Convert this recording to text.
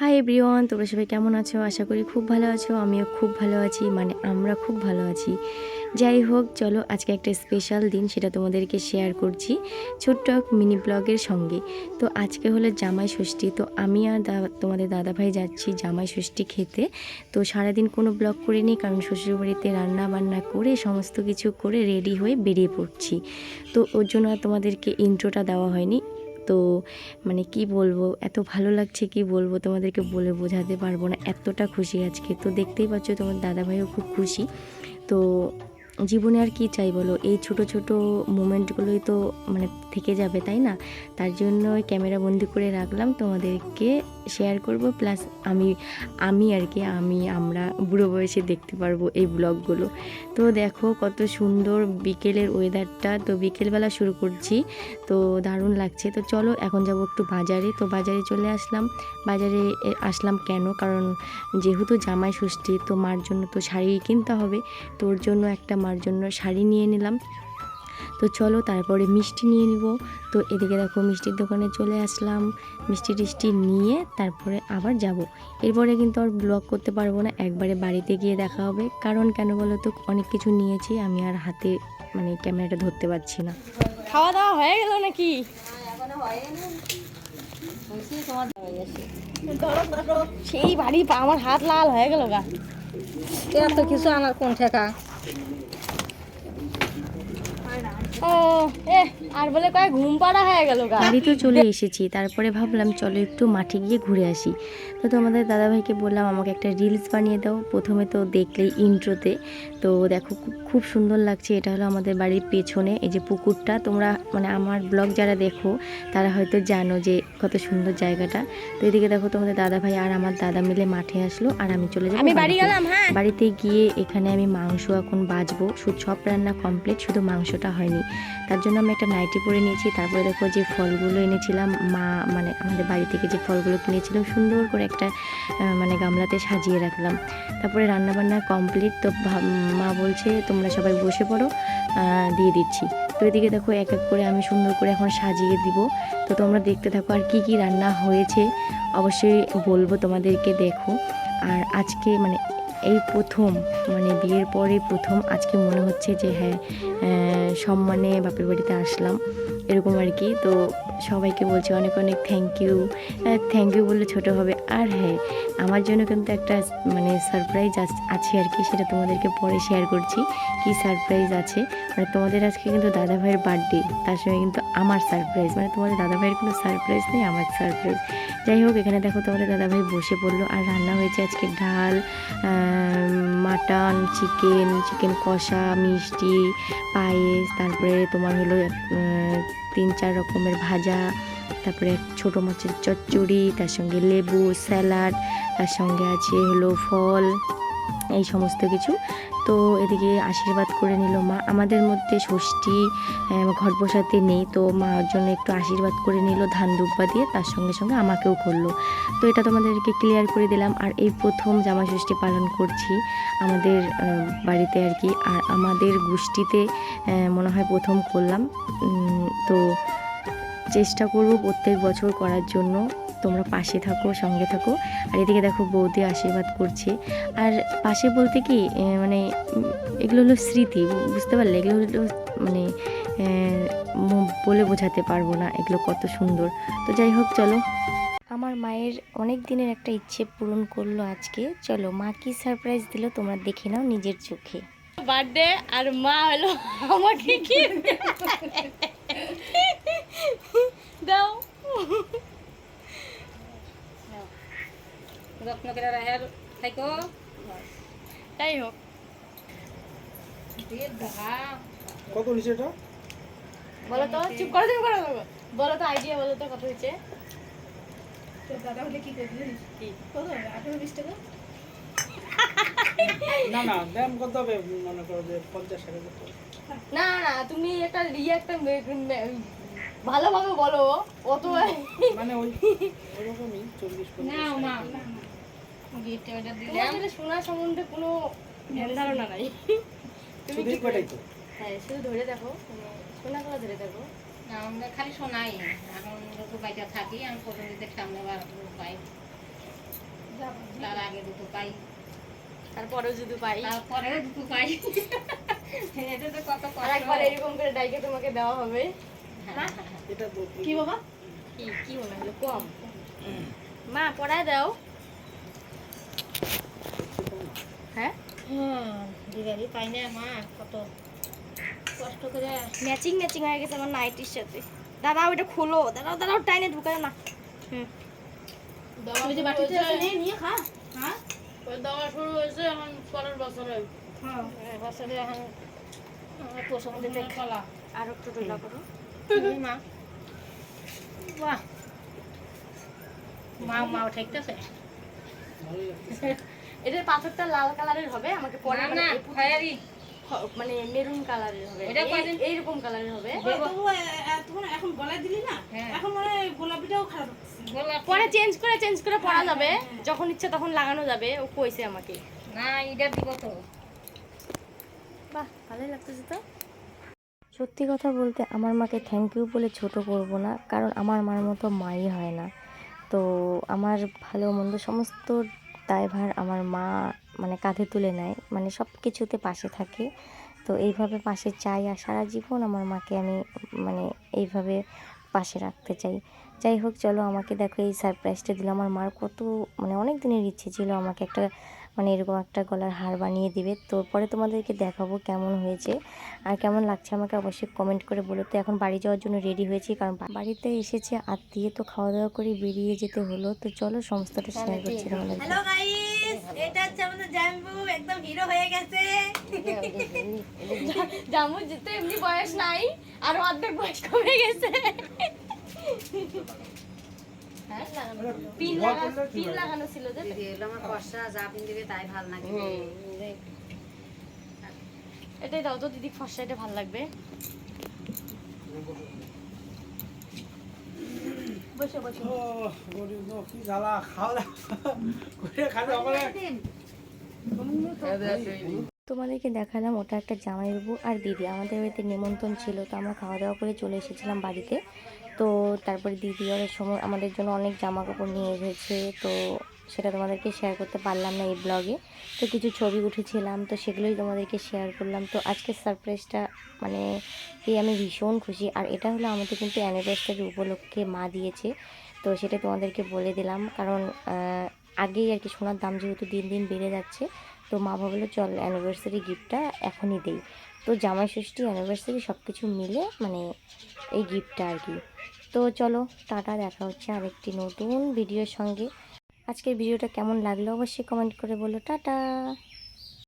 Hi everyone তোমরা সবাই কেমন আছো? আশা করি খুব ভালো আছো, আমিও খুব ভালো আছি মানে আমরা খুব ভালো আছি। যাই হোক, চলো আজকে একটা স্পেশাল দিন, সেটা তোমাদেরকে শেয়ার করছি ছোট্ট এক মিনি ব্লগের সঙ্গে। তো আজকে হলো জামাই ষষ্ঠী, তো আমি আর তোমাদের দাদাভাই যাচ্ছি জামাই ষষ্ঠী খেতে। তো সারাদিন কোনো ব্লগ করিনি কারণ শ্বশুরবাড়িতে রান্না বান্না করে সমস্ত কিছু করে রেডি হয়ে বেরিয়ে পড়ছি। তো ওর জন্য তোমাদেরকে ইন্ট্রোটা দেওয়া হয়নি। তো মানে কি বলব, এত ভালো লাগছে কি বলব, তোমাদেরকে বলে বোঝাতে পারব না, এতটা খুশি আজকে। তো দেখতেই পাচ্ছ তোমার দাদাভাইও খুব খুশি। তো জীবনে আর কি চাই বলো? এই ছোট ছোট মুমেন্টগুলোই তো মানে থেকে যাবে, তাই না? তার জন্য ক্যামেরা বন্দি করে রাখলাম তোমাদেরকে। শেয়ার করব প্লাস আমি আমি আর কি, আমি, আমরা বুড়ো বয়সে দেখতে পারব এই ব্লগগুলো তো দেখো কত সুন্দর বিকেলের ওয়েদারটা তো বিকেলবেলা শুরু করছি, তো দারুণ লাগছে। তো চলো এখন যাব একটু বাজারে। তো বাজারে চলে আসলাম। বাজারে আসলাম কেন? কারণ যেহেতু জামাই ষষ্ঠী, তো মার জন্য তো শাড়ি কিনতে হবে। তোর জন্য একটা মার জন্য শাড়ি নিয়ে নিলাম। তো চলো তারপরে মিষ্টি নিয়ে নিব। তো এদিকে দেখো মিষ্টির দোকানে চলে আসলাম। মিষ্টি টিষ্টি নিয়ে তারপরে আবার যাব। এরপরে কিন্তু আর ব্লগ করতে পারব না একবারে বাড়িতে গিয়ে দেখা হবে। কারণ কেন বলো তো অনেক কিছু নিয়েছি আমি আর হাতে মানে ক্যামেরাটা ধরতে পারছি না। খাওয়া দাওয়া হয়ে গেল নাকি? সেই বাড়ি পা- আমার হাত লাল হয়ে গেল গা। এত কিছু আনার কোন ঠেকা? ও এ আর বলে কয় ঘুম পাড়া হয়ে গেল বাড়ি তো চলে এসেছি তারপরে ভাবলাম চলো একটু মাঠে গিয়ে ঘুরে আসি। তো তোমাদের দাদাভাইকে বললাম আমাকে একটা রিলস বানিয়ে দাও। প্রথমে তো দেখলেই ইন্ট্রোতে তো দেখো খুব খুব সুন্দর লাগছে। এটা হলো আমাদের বাড়ির পেছনে এই যে পুকুরটা। তোমরা মানে আমার ব্লগ যারা দেখো তারা হয়তো জানো যে কত সুন্দর জায়গাটা। তো এদিকে দেখো তোমাদের দাদাভাই আর আমার দাদা মিলে মাঠে আসলো আর আমি চলে যাব বাড়ি বাড়িতে। গেলাম হ্যাঁ। বাড়িতে গিয়ে এখানে আমি মাংস এখন বাজবো। সব রান্না কমপ্লিট শুধু মাংসটা হয়নি। তার জন্য আমি একটা নাইটি পরে নিয়েছি। তারপরে দেখো যে ফলগুলো এনেছিলাম, মা মানে আমাদের বাড়ি থেকে যে ফলগুলো কিনেছিলাম, সুন্দর করে একটা মানে গামলাতে সাজিয়ে রাখলাম। তারপরে রান্নাবান্না কমপ্লিট তো মা বলছে, তোমরা সবাই বসে পড়ো দিয়ে দিচ্ছি। তো এদিকে দেখো এক এক করে আমি সুন্দর করে এখন সাজিয়ে দিব। তো তোমরা দেখতে থাকো আর কি কি রান্না হয়েছে, অবশ্যই বলব তোমাদেরকে, দেখো। আর আজকে মানে এই প্রথম মানে বিয়ের পরে প্রথম আজকে মনে হচ্ছে যে হ্যাঁ সম্মানে বাপের বাড়িতে আসলাম, এরকম আর কি। তো সবাইকে বলছি অনেক অনেক থ্যাংক ইউ থ্যাংক ইউ বললে ছোটো হবে। আর হ্যাঁ আমার জন্য কিন্তু একটা মানে সারপ্রাইজ আছে আর কি, সেটা তোমাদেরকে পরে শেয়ার করছি, কি সারপ্রাইজ আছে। মানে তোমাদের আজকে কিন্তু দাদা ভাইয়ের বার্থডে তার সঙ্গে কিন্তু আমার সারপ্রাইজ মানে তোমাদের দাদা ভাইয়ের কোনো সারপ্রাইজ নেই, আমার সারপ্রাইজ যাই হোক, এখানে দেখো তোমাদের দাদা ভাই বসে পড়ল আর রান্না হয়েছে আজকে ডাল মাটন, চিকেন চিকেন কষা, মিষ্টি, পায়েস, তারপরে তোমার হলো তিন চার রকমের ভাজা, তারপরে ছোটো মাছের চচ্চড়ি, তার সঙ্গে লেবু, স্যালাড, তার সঙ্গে আছে হলো ফল, এই সমস্ত কিছু তো এদিকে আশীর্বাদ করে নিল মা। আমাদের মধ্যে ষষ্ঠী ঘর বসাতে নেই, তো মার জন্য একটু আশীর্বাদ করে নিল, ধান দুব্বা দিয়ে, তার সঙ্গে সঙ্গে আমাকেও করল। তো এটা তোমাদেরকে ক্লিয়ার করে দিলাম। আর এই প্রথম জামা ষষ্ঠী পালন করছি আমাদের বাড়িতে আর কি। আর আমাদের গোষ্ঠীতে মনে হয় প্রথম করলাম। তো চেষ্টা করব প্রত্যেক বছর করার জন্য। তোমরা পাশে থাকো, সঙ্গে থাকো। আর এদিকে দেখো বৌদি আশীর্বাদ করছে। আর পাশে বলতে কি মানে এগুলো হলো স্মৃতি, বুঝতে পারলে? এগুলো হলো মানে বলে বোঝাতে পারব না এগুলো কত সুন্দর। তো যাই হোক, চলো। আমার মায়ের অনেক দিনের একটা ইচ্ছে পূরণ করল আজকে। চলো, মা কি সারপ্রাইজ দিল তোমরা দেখে নাও নিজের চোখে। বার্থডে আর মা হলো আমাকে কি দাও। যত্ন করে রাখার থাকো। তাই হোক। কত নিচে এটা? বলো তো চুপ করে তুমি করো। বলো তো আইডিয়া বলো তো কত হয়েছে। না না দাম কত হবে? মনে করো যে পঞ্চাশ টাকা। না না তুমি একটা ইয়ে একটা ভালোভাবে বলো। অত মানে ওই ওরকমই চল্লিশ পঞ্চাশ মা। গিফট অর্ডার দিলাম। তোমার সোনা সম্বন্ধে কোনো ধারণা নাই। তুমি কি হ্যাঁ শুধু ধরে দেখো মানে সোনাগুলো ধরে দেখো? না আমরা খালি শোনাই এখন তো বাইরে থাকি আমি প্রথম দিতে সামনে বার পাই। তার আগে দুটো পাই। তারপরেও যদি পাই। তারপরেও দুটো পাই। এটা তো কত একবার এরকম করে ডাইকে তোমাকে দেওয়া হবে। হ্যাঁ? এটা কি বাবা? কি কি মনে হলো? কম। মা পড়ায় দাও। হ্যাঁ? দিদারি পাই না মা কত কষ্ট করে। ম্যাচিং ম্যাচিং হয়ে গেছে আমার নাইটির সাথে। দাঁড়াও এটা খোলো। দাঁড়াও দাঁড়াও টাইনে ঢুকায় না। হুম। নিয়ে খা। হ্যাঁ? ওই দেওয়া শুরু হয়েছে এখন পরের বছরে। হ্যাঁ। বছরে এখন আমার পোষণ আর একটু ডোলা করো। মা। বাহ। মা মা ঠেকতেছে এটার পাথরটা লাল কালারের হবে আমাকে পরে না মানে খয়ারি খ- মানে মেরুন কালারের হবে। এটা এইরকম কালারের হবে। এখন গলায় দিলি না? হ্যাঁ। এখন মনে হয় গোলাপিটাও খারাপ গোলাপ। পরে চেঞ্জ করে চেঞ্জ করে পরা যাবে। যখন ইচ্ছা তখন লাগানো যাবে ও কইছে আমাকে। না এটা দিব তো। বাহ ভালোই লাগতেছে তো। সত্যি কথা বলতে আমার মাকে থ্যাংক ইউ বলে ছোট করব না কারণ আমার মার মতো মাই হয় না। তো আমার ভালো মন্দ সমস্ত দায়ভার আমার মা মানে কাঁধে তুলে নেয়। মানে সব কিছুতে পাশে থাকে। তো এইভাবে পাশে চাই আর সারা জীবন আমার মাকে আমি মানে এইভাবে পাশে রাখতে চাই। যাই হোক, চলো আমাকে দেখো এই সারপ্রাইজটা দিল। আমার মার কত মানে অনেক দিনের ইচ্ছে ছিল আমাকে একটা মানে এরকম একটা গলার হার বানিয়ে দিবে। তো পরে তোমাদেরকে দেখাবো কেমন হয়েছে। আর কেমন লাগছে আমাকে অবশ্যই কমেন্ট করে বলো। তো এখন বাড়ি যাওয়ার জন্য রেডি হয়েছি কারণ বাড়িতে এসেছে আত্মীয়। তো খাওয়া দাওয়া করে বেরিয়ে যেতে হলো। তো চলো সমস্তটা শেয়ার করছি তোমাদের হ্যালো এটা হচ্ছে আমাদের জাম্বু। একদম হিরো হয়ে গেছে। জামু যেতে এমনি বয়স নাই। আর অর্ধেক বয়স কমে গেছে। পিন লাগা পিন লাগানো ছিল যে এটাই দাও তো দিদি ফর্সা এটা ভালো লাগবে। বসে বসে। ও গরিব কি জ্বালা খাওয়া করে খালি আমাকে তোমাদেরকে দেখালাম ওটা একটা জামাইবাবু আর দিদি। আমাদের বাড়িতে নিমন্ত্রণ ছিল তো আমরা খাওয়া দাওয়া করে চলে এসেছিলাম বাড়িতে। তো তারপরে দিদি ওর সময়, আমাদের জন্য অনেক জামা কাপড় নিয়ে এসেছে, তো সেটা তোমাদেরকে শেয়ার করতে পারলাম না এই ব্লগে তো কিছু ছবি উঠেছিলাম, তো সেগুলোই তোমাদেরকে শেয়ার করলাম। তো আজকের সারপ্রাইজটা মানে এই আমি ভীষণ খুশি, আর এটা হলো আমাদের কিন্তু অ্যানিভার্সারি উপলক্ষে মা দিয়েছে, তো সেটা তোমাদেরকে বলে দিলাম। কারণ আগেই আর কি সোনার দাম যেহেতু দিন দিন বেড়ে যাচ্ছে, তো মা ভাবলো চল অ্যানিভার্সারি গিফটটা এখনই দেই। তো জামাই ষষ্ঠী অ্যানিভার্সারি সব কিছু মিলে মানে এই গিফটটা আর কি। তো চলো টাটা, দেখা হচ্ছে আরেকটি নতুন ভিডিওর সঙ্গে। আজকের ভিডিওটা কেমন লাগল অবশ্যই কমেন্ট করে বলো। টাটা!